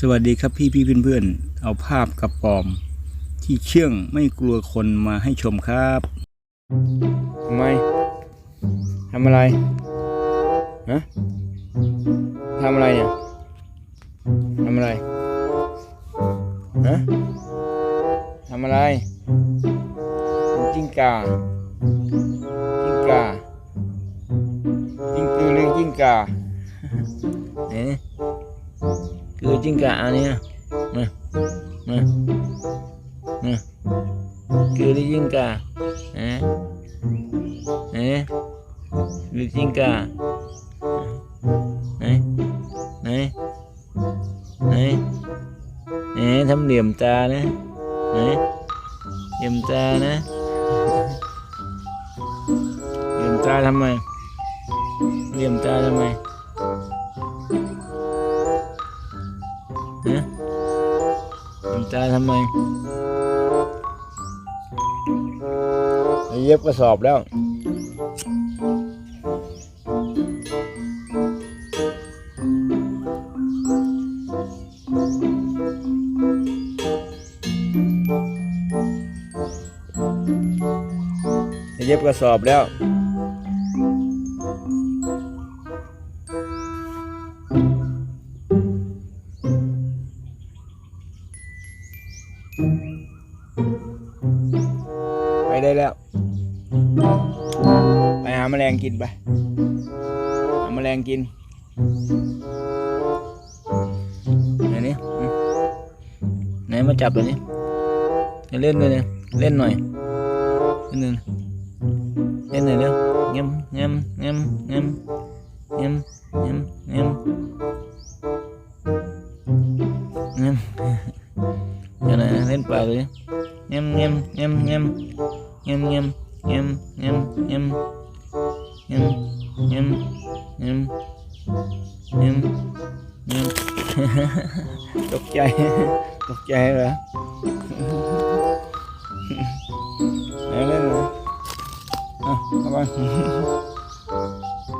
สวัสดีครับพี่พี่เพื่อนเพื่อนๆเอาภาพกระป๋อม ที่เชื่องไม่กลัวคนมาให้ชมครับทำไมทำอะไรฮะทำอะไรเนี่ยทำอะไรฮะทำอะไรจิ้งกาจิ้งกาจิ้งกือหรือจิ้งกาเอ๊ะคือจิ้งกะอันเนี้ย cười trên cả ờ. nè nè nè nè. Cười đi trên cả nè nè. Cười trên cả nè nè nè nè. Thấm điểm ta nè, đấy điểm ta đấy điểm ta làm mày. Điểm ta làm mày. นะมันจะทำไมเย็บกระสอบแล้วเย็บกระสอบแล้ว ไปได้แล้ว ไปหาแมลงกินไป หาแมลงกินไหนนี่ไหนมาจับตัวนี้เล่นเลยเนี่ยเล่นหน่อยเล่นหน่อยเล่นหน่อยเร็วเงี้ยเงี้ยเงี้ยเงี้ยเงี้ยเงี้ยเงี้ยเเดี๋ยวนะเล่นปลาเลย nhâm nhâm nhâm nhâm nhâm nhâm nhâm nhâm nhâm nhâm nhâm nhâm nhâm nhâm ตกใจตกใจ